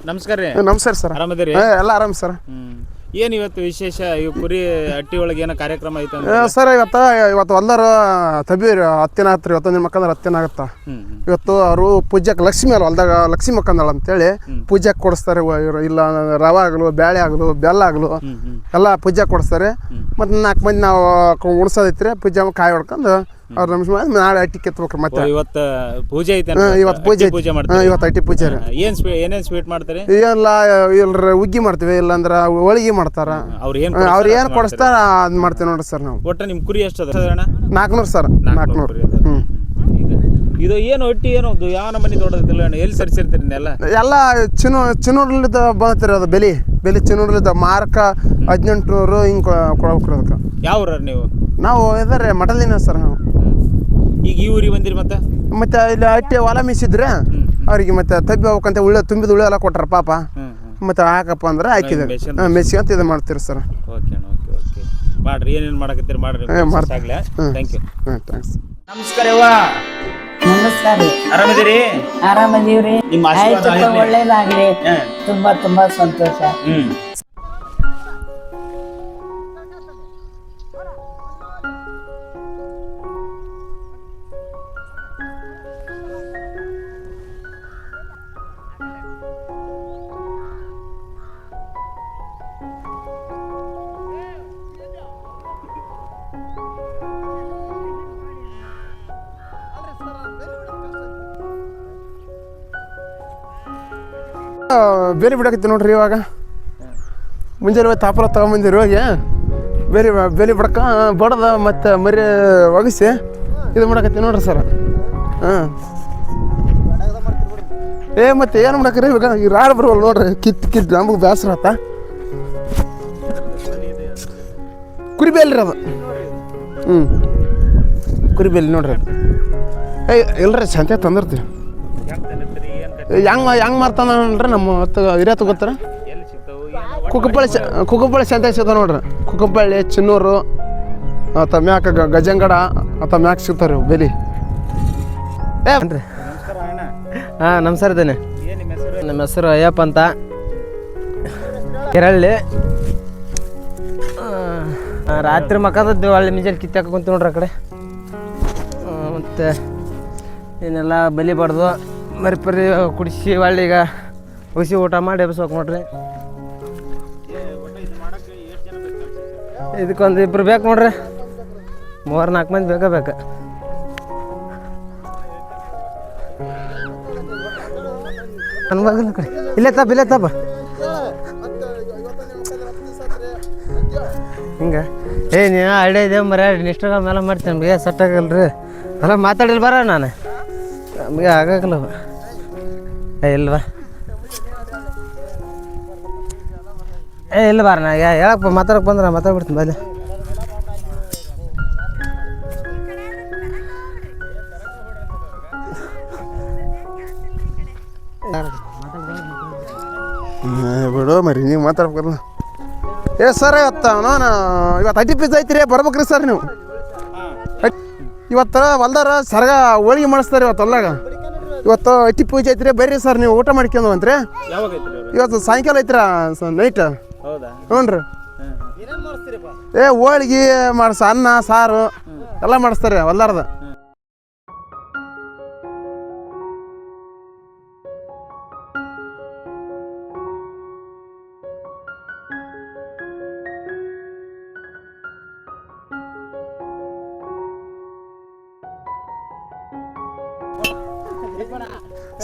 ನಮಸ್ಕಾರ ರೀ. ನಮಸ್ಕಾರ ಸರ್. ಆರಾಮದಿರಿ? ಹಾಂ ಎಲ್ಲ ಆರಾಮ್ ಸರ್. ಏನ್ ಇವತ್ತು ವಿಶೇಷ? ಈ ಕುರಿ ಹಟ್ಟಿ ಒಳಗೆ ಏನೋ ಕಾರ್ಯಕ್ರಮ ಐತೆ ಅಂದ್ರೆ? ಸರ್ ಇವತ್ತು ಇವತ್ತು ಹೊಲ್ದಾರ ತಬೀರ್ ಹತ್ತಿನ ಹತ್ರ ಇವತ್ತು ನಿಮ್ಮ ಮಕ್ಕಂದ್ರೆ ಹತ್ತಿನ ಆಗತ್ತ? ಹ್ಮ್ ಹ್ಮ್. ಇವತ್ತು ಅವರು ಪೂಜೆಗೆ ಲಕ್ಷ್ಮಿ ಅಲ್ಲ ಹೊಲ್ದಾಗ ಲಕ್ಷ್ಮಿ ಮಕ್ಕಂದಳ ಅಂತೇಳಿ ಪೂಜೆಗೆ ಕೊಡಿಸ್ತಾರೆ ಇವ- ಇವ್ರು. ಇಲ್ಲ ರವ ಆಗಲು ಬ್ಯಾಳೆ ಆಗಲು ಬೆಲ್ಲ ಆಗಲು ಹ್ಮ್ ಹ್ಮ್. ಎಲ್ಲ ಪೂಜೆ ಕೊಡಿಸ್ತಾರೆ. ಮತ್ತು ನಾಲ್ಕು ಮಂದಿ ನಾವು ಉಣ್ಸೋದೈತ್ರಿ ಪೂಜೆ ಕಾಯಿ ಹೊಡ್ಕೊಂಡು ಅವ್ರ ನಮ್ಸ್ ಮಾಡಿ ನಾಳೆ ಅಟ್ಟಿ ಕೆತ್ಬೇಕ್ರಿ ಓ, ಮತ್ತೆ ಇವತ್ತು ಪೂಜೆ ಐತೆ ಇವತ್ತು ಪೂಜೆ. ಪೂಜೆ ಮಾಡ್ತೀವಿ ಇವತ್ತು ಅಟ್ಟಿ ಪೂಜೆ ರೀ. ಏನ್ ಸ್ವೀ ಏನೇನ್ ಸ್ವೀಟ್ ಮಾಡ್ತಾರೆ? ಇಲ್ಲ ಇಲ್ರ ಉಗ್ಗಿ ಮಾಡ್ತೀವಿ ಇಲ್ಲಾಂದ್ರೆ ಹೋಳಿಗೆ ಮಾಡ್ತಾರ. ಅವ್ರು ಏನು ಅವ್ರು ಏನು ಕೊಡಿಸ್ತಾರ ಅದು ಮಾಡ್ತೀವಿ ನೋಡ್ರಿ ಸರ್ ನಾವು. ಒಟ್ಟು ನಿಮ್ಮ ಕುರಿ ಎಷ್ಟು ಅದ ನಾಲ್ಕುನೂರು ಸರ್ ನಾಲ್ಕುನೂರು. ಹ್ಞೂ ಇದು ಏನು ಒಟ್ಟಿ ಏನು ಯಾವ ನಮ್ಮನೆ ದೊಡ್ಡದಿಲ್ಲ ಎಲ್ಲಿ ಸರಿಸಿರ್ತೀರಿ ಎಲ್ಲ ಎಲ್ಲ ಚಿನ್ನೂ ಚಿನ್ನೂರ್ಲಿದ್ದ ಬರ್ತೀರಿ ಅದು ಬೆಲೆ. ಬೆಲೆ ಚಿನ್ನೂರ್ಲಿದ್ದ ಮಾರಕ ಹದಿನೆಂಟು ಹಿಂಗೆ ಕೊಡ್ಬೇಕು ಅದಕ್ಕೆ. ಯಾವ ನೀವು? ನಾವು ಇದಾರೆ ಮಠದಿನ ಸರ್ ನಾವು. ಈಗ ಈ ಊರಿಗೆ ಬಂದಿರಿ ಮತ್ತೆ? ಮತ್ತೆ ಇಲ್ಲಿ ಅಟ್ಟಿ ಹೊಲ ಮೀಸಿದ್ರೆ ಅವ್ರಿಗೆ ಮತ್ತೆ ತಬ್ಬಿ ಹೋಗ್ಬೇಕಂತ ಉಳ್ಳ ತುಂಬಿದ ಉಳ್ಳ ಎಲ್ಲ ಕೊಟ್ಟಾರ ಪಾಪ. ಮತ್ತೆ ಹಾಕಪ್ಪ ಅಂದ್ರೆ ಹಾಕಿದ್ರೆ. ಮೆಷಿನ್ ಹಾಂ ಮೆಸ್ಕೊಂತ ಇದು ಮಾಡ್ತೀರಿ ಸರ್. Okay okay okay. ಮಾಡ್ರಿ ಏನೇನು ಮಾಡಕತ್ತೀರಿ ಮಾಡ್ರಿ. ಮಾಡ್ತೀನಿ. ಥ್ಯಾಂಕ್ ಯು ಥ್ಯಾಂಕ್ಸ್ ನಮಸ್ಕಾರ ಯವ್ವ ನಮಸ್ಕಾರ ಆರಾಮದಿರಿ ಆರಾಮದೀವ್ರಿ. ನಿಮ್ಮ ಆಶೀರ್ವಾದ ಆಯ್ತಪ್ಪ ಒಳ್ಳೇದಾಗ್ಲಿ. ತುಂಬಾ ತುಂಬಾ ಸಂತೋಷ. ಹ್ಮ್. ಬೇರೆ ಬಿಡಕತ್ತಿ ನೋಡ್ರಿ ಇವಾಗ. ಮುಂಜಾನೆ ಹೋಗಿ ತಾಪಲ ತಗೊಂಬಂದಿರಿ ಹೋಗಿ. ಬೇರೆ ಬೇಲಿ ಬಿಡಕ ಬಡ್ದ ಮತ್ತು ಮರಿ ಒಗಸಿ ಇದು ಮಾಡಕತ್ತಿ ನೋಡ್ರಿ ಸರ್. ಹಾಂ. ಏ, ಮತ್ತೆ ಏನು ಮಾಡಕ್ರಿ ಇವಾಗ? ಈ ರಾಡ್ ಬರುವಲ್ಲ ನೋಡ್ರಿ, ಕಿತ್ ಕಿತ್ ನಮಗೆ ಬೇಸರ ಆತ. ಕುರಿಬೇಲ್ ಅದು. ಹ್ಞೂ ಕುರಿಬೇಲಿ ನೋಡ್ರಿ ಏಯ್ ಇಲ್ಲರಿ ಸಂತೆ ತಂದಿರ್ತೀವಿ. ಹೆಂಗ್ ಹೆಂಗ್ ನೋಡ್ರಿ ನಮ್ಮ ಹಿರಿಯ ತಗೋತಾರ ಕುಕ್ಕಪಳ್ಳಿ ಕುಕ್ಕಪಳ್ಳಿ ಸಂತೆ ಸಿಗ್ತಾವ ನೋಡ್ರಿ. ಕುಕ್ಕಪಳ್ಳಿ ಚಿನ್ನೂರು ಆತ ಮ್ಯಾಕ ಗಜಂಗಡ ಆತ ಮ್ಯಾಕ್ ಸಿಗ್ತಾರ ಬೆಲಿ. ಹಾ ಬನ್ರಿ ನಮಸ್ಕಾರ ಅಣ್ಣ. ಹಾಂ ನಮಸ್ಕಾರ ಇದ್ದೇನೆ. ನಿಮ್ಮ ಹೆಸರು? ನಮ್ಮ ಹೆಸರು ಅಯ್ಯಪ್ಪ ಅಂತ. ಕೆರಳ್ಳಿ. ರಾತ್ರಿ ಮಕ್ಕದದ್ದು ಅಲ್ಲಿ ಮಿಜಲ್ ಕಿತ್ತಾಕ ಕುಂತ ನೋಡ್ರಿ ಆ ಕಡೆ. ಮತ್ತೆ ಏನೆಲ್ಲ ಬಲಿ ಬಡ್ದು. ಮರಿ ಪರಿ ಕುಡಿಸಿ ಒಳ್ಳೆ ಈಗ ಉಸಿ ಊಟ ಮಾಡಿ ಎಬ್ಸ್ಬೇಕು ನೋಡ್ರಿ. ಇದಕ್ಕೊಂದು ಇಬ್ರು ಬೇಕು ನೋಡ್ರಿ. ಮೂರು ನಾಲ್ಕು ಮಂದಿ ಬೇಕೇ ಬೇಕು. ಇಲ್ಲೇ ತಪ್ಪ ಇಲ್ಲೇ ತಪ್ಪ. ಹಿಂಗೆ. ಏ, ನೀ ಐಡಿಯಾ ಇದೆ ಮರ ಇನ್ಸ್ಟಾಗ್ರಾಮ್ ಎಲ್ಲ ಮಾಡ್ತೀನಿ. ನಮಗೆ ಸೆಟ್ ಆಗಲ್ರಿ. ಅಲ್ಲ ಮಾತಾಡಿಲ್ಲ ಬರ ನಾನು. ನಮಗೆ ಆಗಲ್ಲ ಏ ಇಲ್ವಾ ಏ ಇಲ್ಲ ಬಾರ ನಾ ಹೇಳಪ್ಪ ಮಾತಾಡಕ್ಕೆ ಬಂದ್ರೆ? ಮಾತಾಡ್ಬಿಡ್ತೀನಿ ಬಲ್ಲಿ ಏ, ಬಿಡು ಮರಿ ನೀವು ಮಾತಾಡ್ಬೇಕಲ್ಲ. ಏ ಸರ್ ಇವತ್ತು ನಾನು ಇವತ್ತು ಅಡ್ಡಿ ಪೀಸ್ ಐತ್ರಿ ಬರ್ಬೇಕ್ರಿ ಸರ್ ನೀವು. ಇವತ್ತು ಹೊಲ್ದಾರ ಸರ್ಗ ಹೋಳಿಗೆ ಮಾಡಿಸ್ತಾರೆ ಇವತ್ತು ಹೊಲ್ದಾಗ. ಇವತ್ತು ಅಟ್ಟಿ ಪೂಜೆ ಐತ್ರಿ ಬರ್ರಿ ಸರ್ ನೀವು ಊಟ ಮಾಡ್ಕೊಂಡು ಅಂತ್ರಿ ಇವತ್ತು ಸಾಯಂಕಾಲ ಐತ್ರ ನೈಟ್ ಹ್ಞೂ ರೀ ಏ ಹೋಳಿಗೆ ಮಾಡಿಸ ಅನ್ನ ಸಾರು ಎಲ್ಲ ಮಾಡಿಸ್ತಾರೆ ಹೊಲ್ದಾರ್ದ.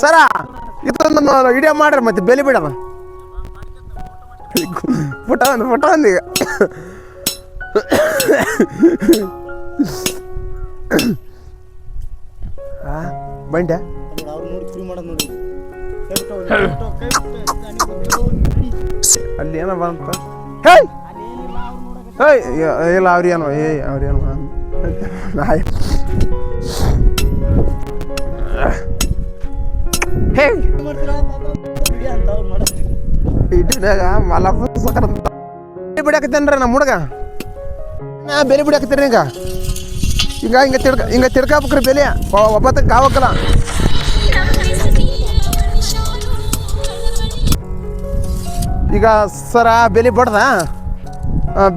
ಸರ, ಇದೊಂದು ವಿಡಿಯೋ ಮಾಡ್ರಿ ಮತ್ತೆ ಬೆಲೆ ಬಿಡಮ್ಮ ಫೋಟೋ ಒಂದು ಫೋಟೋ ಒಂದು ಈಗ. ಬಂಡೆ ಅಲ್ಲಿ ಏನೋ ಬಂತ? ಹೇಯ್! ಹೇಯ್, ಇಲ್ಲ ಅವ್ರೇನು ಏಯ್ ಅವ್ರೇನು ನಾಯಿ. ಹೇಯ್ ಇಡ್ನಾಗ ಮಲ ಸಕರ ಬೆಲೆ ಬಿಡಾಕತ್ತೇನ್ರಿ ನಮ್ಮ ಹುಡುಗ? ನಾ ಬೆಲೆ ಬಿಡಾಕತ್ತೀರಿ ಈಗ? ಹಿಂಗ ಹಿಂಗ ತಿಳ್ಕ ಹಿಂಗ ತಿಳ್ಕೊಬೇಕ್ರಿ ಬೆಲೆ. ಒಬ್ಬತ್ತಕ್ಕೆ ಕಾವಕ್ಕಲ್ಲ ಈಗ ಸರ, ಬೆಲೆ ಬಡ್ದ?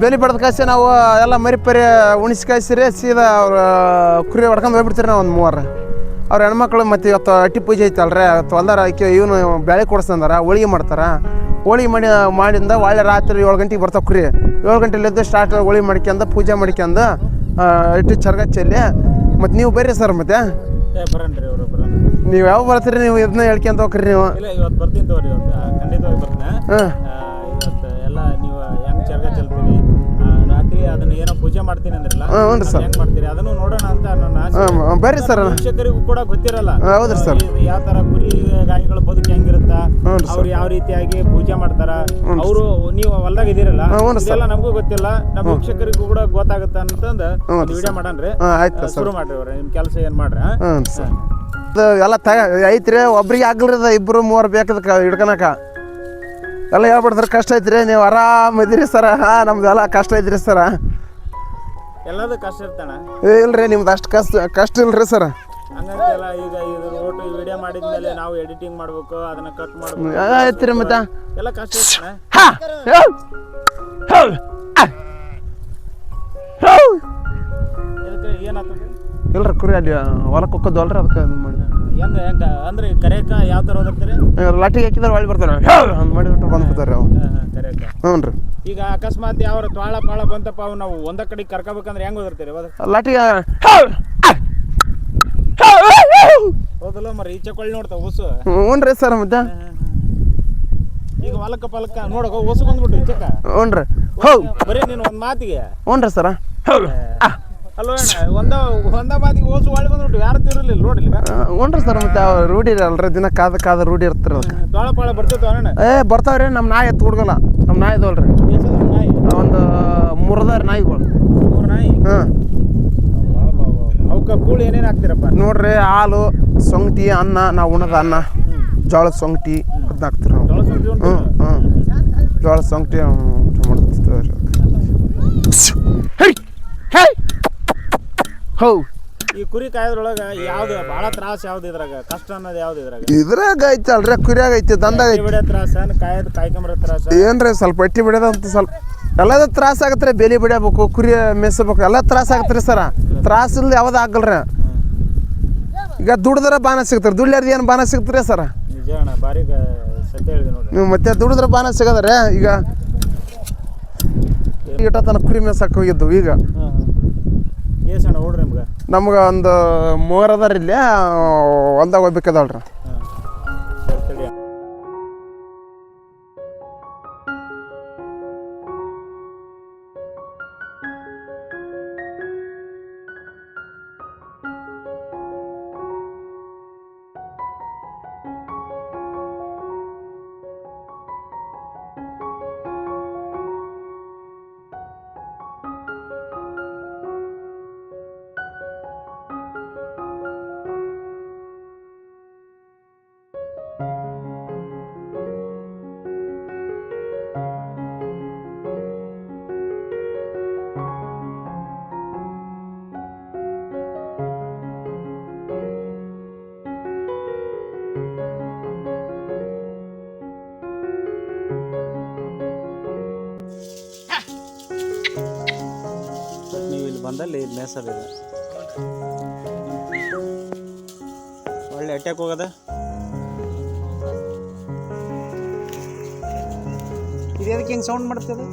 ಬೆಲೆ ಬಡ್ದ ಕಾಯಿಸಿ ನಾವು ಎಲ್ಲ ಮರಿ ಪರಿ, ಉಣಿಸಿ ಕಾಯಿಸಿರಿ ಸೀದಾ ಅವ್ರ, ಕುರಿ ಹೊಡ್ಕೊಂಡು ಹೋಗ್ಬಿಡ್ತೀರಿ ನಾವು ಒಂದು ಮೂವರು ಅವ್ರ ಹೆಣ್ಮಕ್ಳು ಮತ್ತು ಇವತ್ತು ಅಟ್ಟಿ ಪೂಜೆ ಐತಲ್ರಿ ಅವತ್ತು ಹೊಲ್ದಾರ ಆಕೆ ಇವನು ಬೆಳೆ ಕೊಡಿಸ್ತಂದಾರ ಹೋಳಿಗೆ ಮಾಡ್ತಾರೆ. ಹೋಳಿಗೆ ಮಾಡಿ ಮಾಡಿಂದ ಒಳ್ಳೆ ರಾತ್ರಿ ಏಳು ಗಂಟೆಗೆ ಬರ್ತಾವೆ ಕುರಿ. ಏಳು ಗಂಟೆಲಿದ್ದು ಸ್ಟಾರ್ಟ್ ಹೋಳಿ ಮಾಡ್ಕೊಂಡು ಪೂಜೆ ಮಾಡ್ಕೊಂಡು ಇಟ್ಟು ಚರ್ಗ ಚೆಲ್ಲಿ ಮತ್ತು ನೀವು ಬರ್ರಿ ಸರ್ ಮತ್ತೆ. ನೀವು ಯಾವ ಬರ್ತೀರಿ ನೀವು ಇದನ್ನ ಹೇಳ್ಕೊಂತ ಹೋಗ್ರಿ ನೀವು. ಇಲ್ಲ ಏನೋ ಪೂಜೆ ಮಾಡ್ತೀನಿ ಅಂದ್ರಲ್ಲ ಹಾಂ ಹ್ಞೂ ಸರ್. ಹೆಂಗ್ ಮಾಡ್ತೀರಿ? ಅದನ್ನು ನೋಡೋಣ ಅಂತ ನನ್ನ ಆಸೆ. ಹಾಂ ಬರ್ರಿ ಸರ್. ವೀಕ್ಷಕರಿಗೂ ಕೂಡ ಗೊತ್ತಿರಲ್ಲ. ಹೌದ್ರಿ ಸರ್. ಯಾವ ತರ ಕುರಿ ಗಾಯಿಗಳ ಬದುಕು ಹೆಂಗಿರುತ್ತ? ಹ್ಞೂ ಸರ್. ಅವ್ರು ಯಾವ ರೀತಿಯಾಗಿ ಪೂಜೆ ಮಾಡ್ತಾರ? ಅವರು ನೀವು ಹೊಲ್ದಾಗ ಇದೀರಲ್ಲ ಹ್ಞೂ ಸರ್. ಇದೆಲ್ಲ ನಮಗೂ ಗೊತ್ತಿಲ್ಲ. ನಮ್ಮ ವೀಕ್ಷಕರಿಗೂ ಕೂಡ ಗೊತ್ತಾಗುತ್ತ ಅಂತಂದ ಹ್ಞೂ ವಿಡಿಯೋ ಮಾಡನ್ರಿ ಹಾಂ ಆಯ್ತು ಸರ್. ಶುರು ಮಾಡ್ರಿ ಅವ್ರ ನಿಮ್ ಕೆಲಸ ಏನ್ ಮಾಡ್ರಿ ಆ? ಹ್ಞೂ ಸರ್. ಅದು ಎಲ್ಲ ತ ಐತ್ರಿ ಒಬ್ರಿಗೆ ಆಗ್ಲ್ರಿ ಇಬ್ರು ಇಬ್ಬರು ಮೂವರು ಬೇಕದಕ್ಕೆ ಹಿಡ್ಕೊಳಕ. ಎಲ್ಲ ಹೇಳ್ಬಿಡ್ತಾರೆ ಕಷ್ಟ ಐತ್ರಿ ನೀವು ಆರಾಮ್ ಇದೀರಿ ಸರ. ಹಾ ನಮ್ದು ಎಲ್ಲ ಕಷ್ಟ ಐತ್ರಿ ಸರ. ಎಲ್ಲದೂ ಕಷ್ಟ ಇರ್ತಾನ? ಏ ಇಲ್ರಿ ನಿಮ್ದು ಅಷ್ಟು ಕಷ್ಟ ಕಷ್ಟ ಇಲ್ರಿ ಸರ್. ಹಂಗಂತೆಲ್ಲ ಈಗ ಇದು ಒಟ್ಟು ವಿಡಿಯೋ ಮಾಡಿದ್ಮೇಲೆ ನಾವು ಎಡಿಟಿಂಗ್ ಮಾಡ್ಬೇಕು ಅದನ್ನ ಕಟ್ ಮಾಡ್ಬೇಕು. ಆಯ್ತು ರೀ ಮತ್ತೆ. ಎಲ್ಲ ಕಷ್ಟ ಇರ್ತಾನ? ಇದಕ್ಕೆ ಏನಾಗ್ತದೆ? ಇಲ್ರಿ ಕುರಿ ಅಲ್ಲಿ ಹೊಲಕ್ಕೆ ಹೋಗೋದು ಅಲ್ರಿ ಅದಕ್ಕೆ ಇದು ಹೆಂಗೆ ಹೆಂಗ ಹೆಂಗ? ಅಂದ್ರೆ ಕರೆಯಕ ಯಾವ ತರ ಓದಿರ್ತೀರಿ ಲಾಟಿಗೆ ಹಾಕಿದ್ರೆ ಒಳ್ಳೆ ಬರ್ತಾರೆ ಹಂಗೆ ಮಾಡಿಬಿಟ್ಟು ಬಂದ್ಬಿಡ್ತಾರೆ ಅವು ಕರೆಯಕ ಹ್ಞೂ ರೀ ಈಗ ಅಕಸ್ಮಾತ್ ಯಾವ ತ್ವಾಳ ಪಾಳ ಬಂತಪ್ಪ ಅವು ನಾವು ಒಂದ ಕಡೆ ಕರ್ಕೋಬೇಕಂದ್ರೆ ಹೆಂಗ್ ಓದಿರ್ತೀರಿ ಹೋದ ಲಾಟಿಗೆ ಹೌದಲ್ಲ ಮರಿ ಈಚೆ ಕೊಳ್ಳಿ ನೋಡ್ತಾವ ಹೊಸು. ಹ್ಞೂ ರೀ ಸರ್ ಮತ್ತೆ. ಈಗ ಹೊಲಕ್ಕ ಪಲಕ್ಕ ನೋಡಕ ಹೊಸು ಬಂದ್ಬಿಟ್ರಿ ಈಚೆಕ ಹ್ಞೂ ರೀ ಹೌ ಬರೀ ನೀನು ಒಂದು ಮಾತಿಗೆ. ಹ್ಞೂ ರೀ ಸರ ಹೌ. ಸರ್ ಮತ್ತೆ ರೂಢಿ ಅಲ್ರಿ ದಿನ ಕಾದ ಕಾದ ರೂಢಿ ಇರ್ತಾರೆ ಏ ಬರ್ತಾವ್ರಿ ನಮ್ಮ ನಾಯಿ ಎತ್ತು ಹುಡ್ಗಲ್ಲ ನಮ್ಮ ನಾಯಿ ಇದಲ್ರಿ ಒಂದು ಮುರದಾರ ನಾಯಿಗಳು. ಹಾಂ. ಅವಕ್ಕ ಏನೇನ್ ಹಾಕ್ತಿರಪ್ಪ? ನೋಡ್ರಿ ಹಾಲು ಸೊಂಗಟಿ ಅನ್ನ ನಾವು ಉಣದ ಅನ್ನ ಜೋಳದ ಸೊಂಗಟಿ ಅದನ್ನ ಹಾಕ್ತಿರ? ಹ್ಞೂ ಹ್ಞೂ ಜೋಳದ ಸೊಂಗಟಿ ಮಾಡ್ತೀವಿ ಹೌ. ಈ ಕುರಿ ಕಾಯೋದ್ರೊಳಗ ಯಾವ್ದು ಬಹಳ ತ್ರಾಸ ಯಾವ್ದು ಇದ್ರಾಗ? ಕಷ್ಟ ಅನ್ನೋದು ಯಾವ್ದು ಇದ್ರಾಗ? ಇದ್ರಾಗ ಐತಲ್ರಿ ಕುರಿಯಾಗ ಐತಿ ದಂದಾಗ ಐತಿ. ಬಿಡೋ ತ್ರಾಸ ಕಾಯದ ಕಾಯ್ಕೊಂಬರೋ ತ್ರಾಸ? ಏನ್ರಿ ಸ್ವಲ್ಪ ಎಟ್ಟಿ ಬಿಡೋದಂತ ಸ್ವಲ್ಪ ಎಲ್ಲದ ತ್ರಾಸ ಆಗತ್ರಿ ಬೇಲಿ ಬಿಡಬೇಕು ಕುರಿ ಮೇಯಿಸ್ಬೇಕು ಎಲ್ಲ ತ್ರಾಸ ಆಗತ್ರಿ ಸರ. ತ್ರಾಸ ಇಲ್ದ ಯಾವ್ದು ಆಗಲ್ರಿ. ಈಗ ದುಡ್ದ್ರ ಬಾನ ಸಿಗ್ತಾರೆ ದುಡ್ಲಾರ್ದು ಏನು ಬಾನ ಸಿಗ್ತಾರೆ ಸರ. ನಿಜ ಅಣ್ಣ ಬಾರಿ ಸತ್ಯ ಹೇಳಿದೆ ನೋಡ್ರಿ. ನೀವು ಮತ್ತೆ ದುಡಿದ್ರೆ ಬಾನ ಸಿಗದ್ರೆ ಈಗ ಈಟ ತನಕ ಕುರಿ ಮೇಯ್ಸಕ್ಕೆ ಹೋಗಿದ್ದು ಈಗ. ನಿಮ್ಗೆ. ಒಂದು ಮೂರು ಅದಾರ ಇಲ್ಲಿ ಹೊಲ್ದಾಗ ಹೋಗ್ಬೇಕದಲ್ರಿ ಬಂದಲ್ಲಿ ಮೇಸದಿದೆ ಒಳ್ಳೆ ಅಟ್ಯಾಕ್ ಹೋಗದ? ಇದು ಅದಕ್ಕೆ ಹಿಂಗೆ ಸೌಂಡ್ ಮಾಡ್ತದೆ?